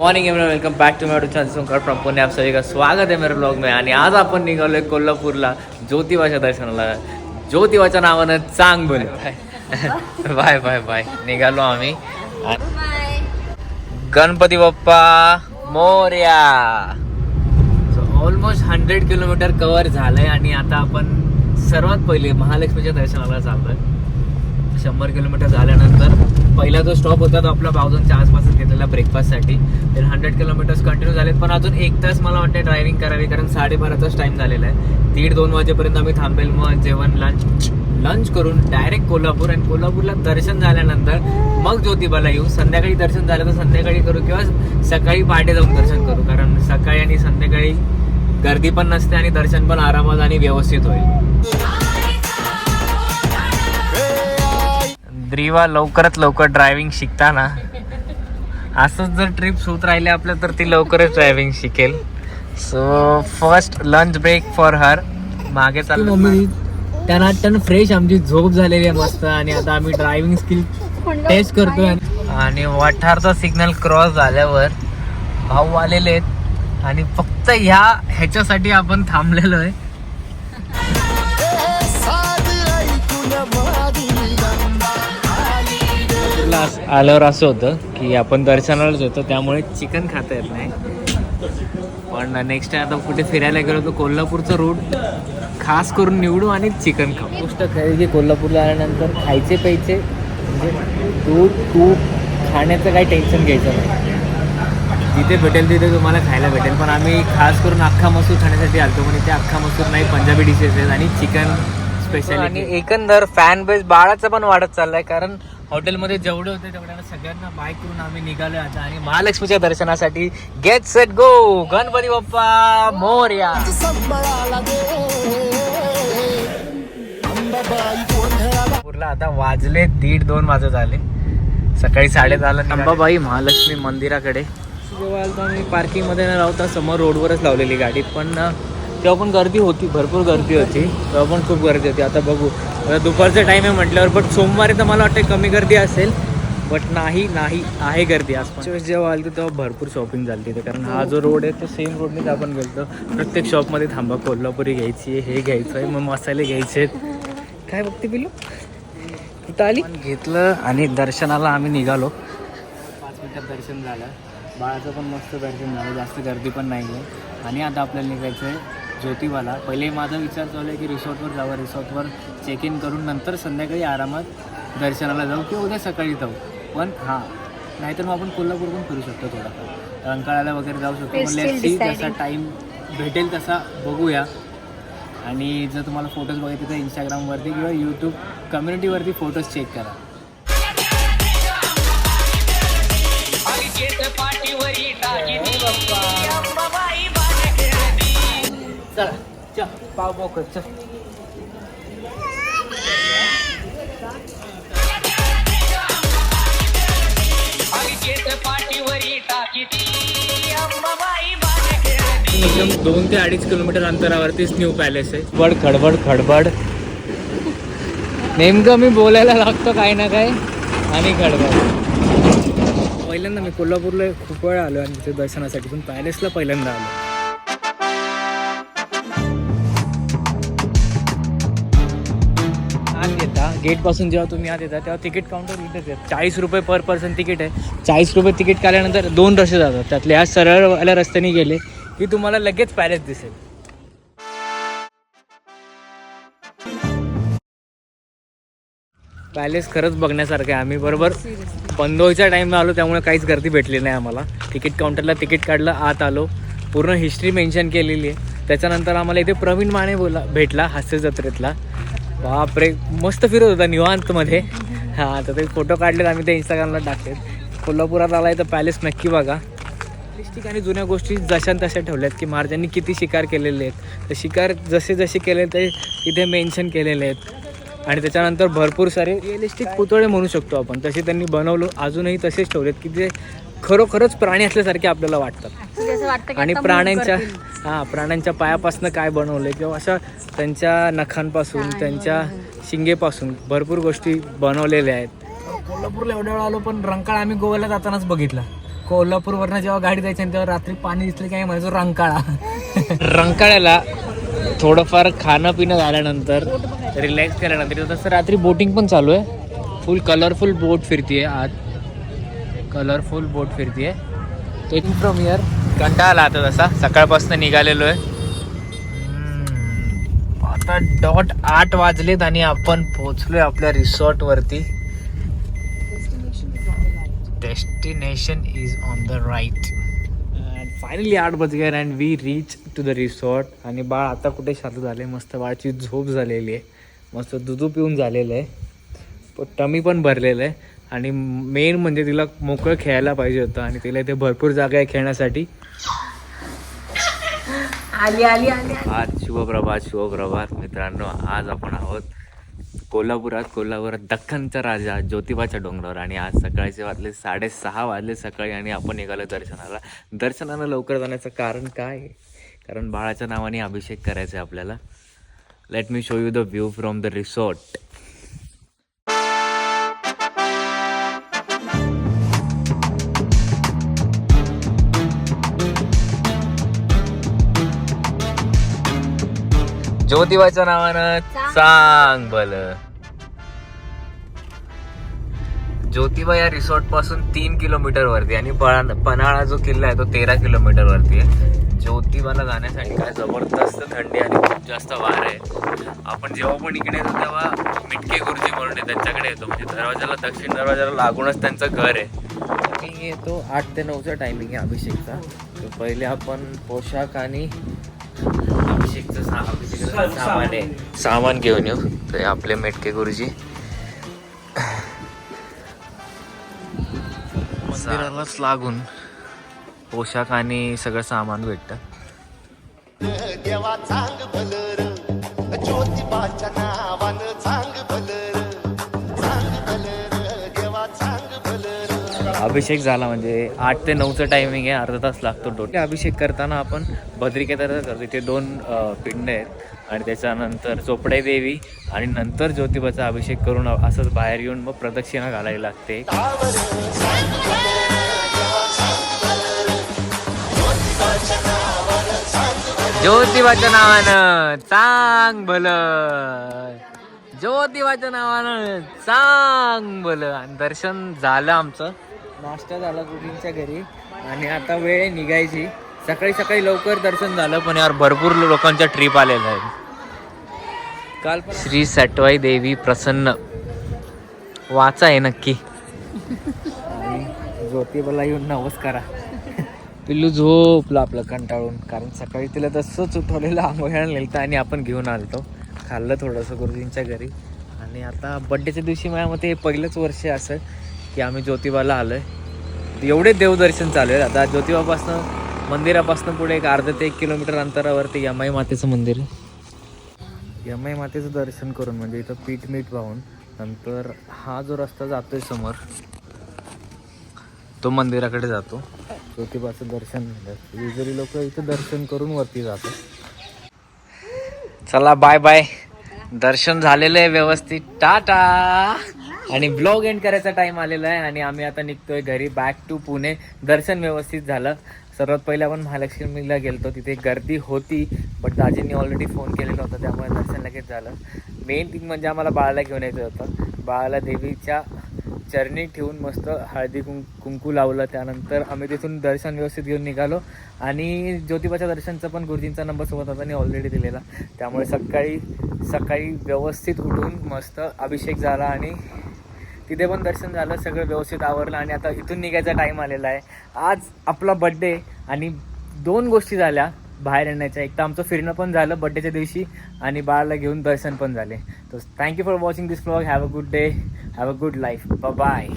Morning everyone welcome back to my channel from Pune आप सभी का स्वागत आहे मेरे ब्लॉग में। आणि आज आपण निघालोय कोल्हापूरला ज्योतिबाच्या दर्शनाला. ज्योतिबाच्या नावानं चांग बोल. Bye bye bye. निघालो आम्ही. Ganpati Bappa Morya. Almost hundred kilometre cover झालंय आणि आता आपण सर्वात पहिले महालक्ष्मीच्या दर्शनाला चाललोय. शंभर किलोमीटर झाल्यानंतर पहिला जो स्टॉप होता तो आपला बावधनच्या आसपासच घेतलेला ब्रेकफास्टसाठी तर हंड्रेड किलोमीटर्स कंटिन्यू झालेत पण अजून एक तास मला वाटतं ड्रायव्हिंग करावी कारण साडेबाराचाच टाइम झालेला आहे. दीड दोन वाजेपर्यंत आम्ही थांबेल मग जेवण लंच लंच करून डायरेक्ट कोल्हापूर आणि कोल्हापूरला दर्शन झाल्यानंतर मग ज्योतिबाला येऊ. संध्याकाळी दर्शन झालं तर संध्याकाळी करू किंवा सकाळी पहाटे जाऊन दर्शन करू कारण सकाळी आणि संध्याकाळी गर्दी पण नसते आणि दर्शन पण आरामात आणि व्यवस्थित होईल. द्रिवा लवकरात लवकर ड्रायव्हिंग शिकताना. असंच जर ट्रिप होत राहिले आपल्या तर ती लवकरच ड्रायव्हिंग शिकेल. So first lunch break for her मागे चालू मम्मी त्यांना त्यांना फ्रेश आमची झोप झालेली आहे मस्त आणि आता आम्ही ड्रायव्हिंग स्किल टेस्ट करतोय आणि वाठारचा सिग्नल क्रॉस झाल्यावर भाऊ आलेले आहेत. आणि फक्त ह्या ह्याच्यासाठी आपण थांबलेलो आहे. आल्यावर असं होतं की आपण दर्शनालाच होतो त्यामुळे चिकन खाता येत नाही. पण नेक्स्ट टाइम आता कुठे फिरायला गेलो तर कोल्हापूरचं रूट खास करून निवडू आणि चिकन खाऊ. गोष्ट खरी की कोल्हापूरला आल्यानंतर खायचे प्यायचे म्हणजे दूध तूप खाण्याचं काही टेन्शन घ्यायचं नाही. जिथे भेटेल तिथे तुम्हाला खायला भेटेल. पण आम्ही खास करून अख्खा मसूर खाण्यासाठी आलतो पण इथे अख्खा मसूर नाही पंजाबी डिशेस आहेत आणि चिकन स्पेशल आणि एकंदर फॅन बेस बाळाचं पण वाढत चाललाय कारण हॉटेलमध्ये जेवढे होते तेवढ्या सगळ्यांना बाय करून आम्ही निघालो आता आणि महालक्ष्मीच्या दर्शनासाठी get set go Ganpati Bappa Morya. आता वाजले दीड दोन वाजत आले सकाळी साडेदहाला अंबाबाई महालक्ष्मी मंदिराकडे. जेव्हा आलो आम्ही पार्किंगमध्ये न लावता समोर रोडवरच लावलेली गाडी. पण तेव्हा पण गर्दी होती भरपूर गर्दी होती. तेव्हा पण खूप गर्दी होती. आता बघू. दुपारचा टाईम आहे म्हटल्यावर बट सोमवारी तर मला वाटतं कमी गर्दी असेल बट नाही नाही आहे गर्दी आज पण. जेव्हा आली तेव्हा भरपूर शॉपिंग झाली तिथे कारण हा जो रोड आहे तो सेम रोडनेच आपण गेलो प्रत्येक शॉपमध्ये थांबा कोल्हापुरी घ्यायची आहे हे घ्यायचं आहे मग मसाले घ्यायचे आहेत. काय बघते पिलू कुठं आली? घेतलं आणि दर्शनाला आम्ही निघालो. पाच मिनिटात दर्शन झालं. बाळाचं पण मस्त दर्शन झालं जास्त गर्दी पण नाही आहे आणि आता आपल्याला निघायचं आहे ज्योतिबाला. पहिले माझा विचार चालू आहे की रिसॉर्टवर जावं. रिसॉर्टवर चेक इन करून नंतर संध्याकाळी आरामात दर्शनाला जाऊ किंवा उद्या सकाळी जाऊ. पण हां नाहीतर मग आपण कोल्हापूर पण फिरू शकतो थोडाफार. रंकाळ्याला वगैरे जाऊ शकतो. म्हणजे still जसा. टाईम भेटेल तसा बघूया. आणि जर तुम्हाला फोटोज बघायचे तर इंस्टाग्रामवरती किंवा यूट्यूब कम्युनिटीवरती फोटोज चेक करा. चला चल. पाव पाव कर चल. एकदम दोन ते अडीच किलोमीटर अंतरावरतीच न्यू पॅलेस आहे. बड खडबड खडबड. नेमकं मी बोलायला लागतो काही ना काय आणि खडबड. पहिल्यांदा मी कोल्हापूरला खूप वेळा आलो आणि तिथे दर्शनासाठी पण पॅलेसला पहिल्यांदा आलो. आत येता गेटपासून जेव्हा तुम्ही आत येता तेव्हा तिकीट काउंटर इथेच आहे. चाळीस रुपये पर पर्सन तिकीट आहे. चाळीस रुपये तिकीट काढल्यानंतर दोन रस्ते जातात. त्यातले ह्या सरळवाल्या रस्त्याने गेले की तुम्हाला लगेच पॅलेस दिसेल. पॅलेस खरंच बघण्यासारखं आहे. आम्ही बरोबर बंद व्हायच्या टाईमला आलो त्यामुळे काहीच गर्दी भेटली नाही आम्हाला. तिकीट काउंटरला तिकीट काढलं आत आलो. पूर्ण हिस्ट्री मेन्शन केलेली आहे. त्याच्यानंतर आम्हाला इथे प्रवीण माने बोला भेटला हास्य जत्रेतला. बापरे मस्त फिरत होता निवांतमध्ये. हां तर ते फोटो काढलेत आम्ही ते इंस्टाग्रामला टाकलेत. कोल्हापुरात आलाय तर पॅलेस नक्की बघा. ठिकाणी जुन्या गोष्टी जशा तशा ठेवल्यात की महाराजांनी किती शिकार केलेले आहेत. तर शिकार जसे जसे केले ते इथे मेन्शन केलेले आहेत. आणि त्याच्यानंतर भरपूर सारे रिअलिस्टिक पुतळे म्हणू शकतो आपण. तसे त्यांनी बनवलं अजूनही तसेच ठेवलेत की ते खरोखरच प्राणी असल्यासारखे आपल्याला वाटतात. म्हणजे असं वाटतं की आणि प्राण्यांच्या. हां प्राण्यांच्या पायापासून काय बनवलं किंवा अशा त्यांच्या नखांपासून त्यांच्या शिंगेपासून भरपूर गोष्टी बनवलेल्या आहेत. कोल्हापूरला एवढ्या वेळा आलो पण रंकाळ आम्ही गोव्याला जातानाच बघितला. कोल्हापूरवरनं जेव्हा गाडी जायची आणि तेव्हा रात्री पाणी दिसलं की म्हणायचो रंकाळा. रंकाळ्याला थोडंफार खाणं पिणं झाल्यानंतर रिलॅक्स केल्यानंतर तसं रात्री बोटिंग पण चालू आहे. फुल कलरफुल बोट फिरतीये आत कलरफुल बोट फिरतीये. टेकिंग फ्रॉम इयर कंटाळा आला आता तसा. सकाळपासून निघालेलो आहे. आता डॉट आठ वाजलेत आणि आपण पोहोचलोय आपल्या रिसॉर्ट वरती. Destination is on the right finally आठ बज गए and we reach to the resort आणि बाळ आता कुठे शांत झाले मस्त बाळची झोप झालेली आहे. मस्त दुधू पिऊन झालेलं आहे. टमी पण भरलेलं आहे. आणि मेन म्हणजे तिला मोकळं खेळायला पाहिजे होतं आणि तिला इथे भरपूर जागा आहे खेळण्यासाठी. आली आली आली आज शुभप्रभात शुभप्रभात. मित्रांनो आज आपण आहोत कोल्हापुरात. कोल्हापुरात दख्खनचा राजा ज्योतिबाच्या डोंगरावर. आणि आज सकाळचे वाजले साडेसहा वाजले सकाळी आणि आपण निघालो दर्शनाला. दर्शनाला लवकर जाण्याचं कारण काय? आहे? कारण बाळाच्या नावाने अभिषेक करायचा आहे आपल्याला. Let me show you the view from the resort ज्योतिबाच्या नावानं सांग. बल ज्योतिबा या रिसॉर्टपासून तीन किलोमीटर वरती आणि पन्हाळा जो किल्ला आहे तो तेरा किलोमीटर वरती आहे. ज्योतिबाला जाण्यासाठी काय जबरदस्त थंडी आणि खूप जास्त वार आहे. आपण जेव्हा पण इकडे येतो तेव्हा मिटके गुरुजी म्हणून आहे त्यांच्याकडे येतो. म्हणजे दरवाजाला दक्षिण दरवाजाला लागूनच त्यांचं घर आहे. टायमिंग येतो आठ ते नऊचा टायमिंग आहे अभिषेकचा. तर पहिले आपण पोशाख आणि अभिषेकचं सा- अभिषेकाचं सामान आहे. सामान घेऊन येऊ. ते आपले मेटके गुरुजी. मंदिरालाच लागून पोशाख आणि सगळं सामान भेटतं. देवा चांग भलर ज्योतिबाच्या नावानं अभिषेक झाला म्हणजे आठ ते नऊचं टायमिंग आहे अर्धा तास लागतो टोटल. अभिषेक करताना आपण भद्रिकेदार करतो. इथे दोन पिंड आहेत आणि त्याच्यानंतर चोपडे देवी आणि नंतर ज्योतिबाचा अभिषेक करून असंच बाहेर येऊन मग प्रदक्षिणा घालायला लागते. ज्योतिबाच्या नावानं चांग भल ज्योतिबाच्या नावानं चांग भल आणि दर्शन झालं आमचं. नाश्ता झाला कुकिंगच्या घरी. आणि आता वेळ आहे निघायची. सकाळी सकाळी लवकर दर्शन झालं पण यार भरपूर लोकांच्या ट्रिप आलेल्या आहेत. काल श्री सटवाई देवी प्रसन्न. वाचा आहे नक्की. आणि ज्योतिबाला येऊन नवस करा. पिल्लू झोपलं आपलं कंटाळून कारण सकाळी तिला तसंच उठवलेलं आंघोळ्याला नेलतं आणि आपण घेऊन आलतो. खाल्लं थोडंसं गुरुजींच्या घरी. आणि आता बड्डेच्या दिवशी माझ्या मते हे पहिलंच वर्ष आहे असं. की आम्ही ज्योतिबाला आलो आहे एवढे देवदर्शन चालू आहे आता ज्योतिबापासनं मंदिरापासून पुढे एक अर्धा ते एक किलोमीटर अंतरावरती यमाई मातेचं मंदिर आहे. यमाई मातेचं दर्शन करून म्हणजे इथं पीठ मीठ वाहून नंतर हा जो रस्ता जातो आहे समोर तो मंदिराकडे जातो. ज्योतिबाचं दर्शन झालं. युजली लोक इथं दर्शन करून वरती जातात. चला बाय बाय दर्शन झालेलं आहे व्यवस्थित. टाटा! आणि ब्लॉग एंड करायचा टाइम आलेला आहे आणि आम्ही आता निघतोय घरी बॅक टू पुणे. दर्शन व्यवस्थित झालं. सर्वात पहिले आपण महालक्ष्मीला गेलतो. तिथे गर्दी होती बट दाजींनी ऑलरेडी फोन केलेला होता त्यामुळे दर्शन लगेच झालं. मेन थिंग म्हणजे आम्हाला बाळाला घेऊन यायचं होतं. बाळाला देवीच्या चरणी ठेवून मस्त हळदी कुं कुंकू लावलं. त्यानंतर आम्ही तिथून दर्शन व्यवस्थित घेऊन निघालो. आणि ज्योतिबाच्या दर्शनचा पण गुरुजींचा नंबर सोबत होता आणि ऑलरेडी दिलेला. त्यामुळे सकाळी सकाळी व्यवस्थित उठून मस्त अभिषेक झाला आणि तिथे पण दर्शन झालं सगळं व्यवस्थित आवरलं आणि आता इथून निघायचा टाईम आलेला आहे. आज आपला बड्डे आणि दोन गोष्टी झाल्या बाहेर येण्याच्या. एक तर आमचं फिरणं पण झालं बड्डेच्या दिवशी आणि बाळाला घेऊन दर्शन पण झाले. तर thank you for watching this blog have a good day have a good life bye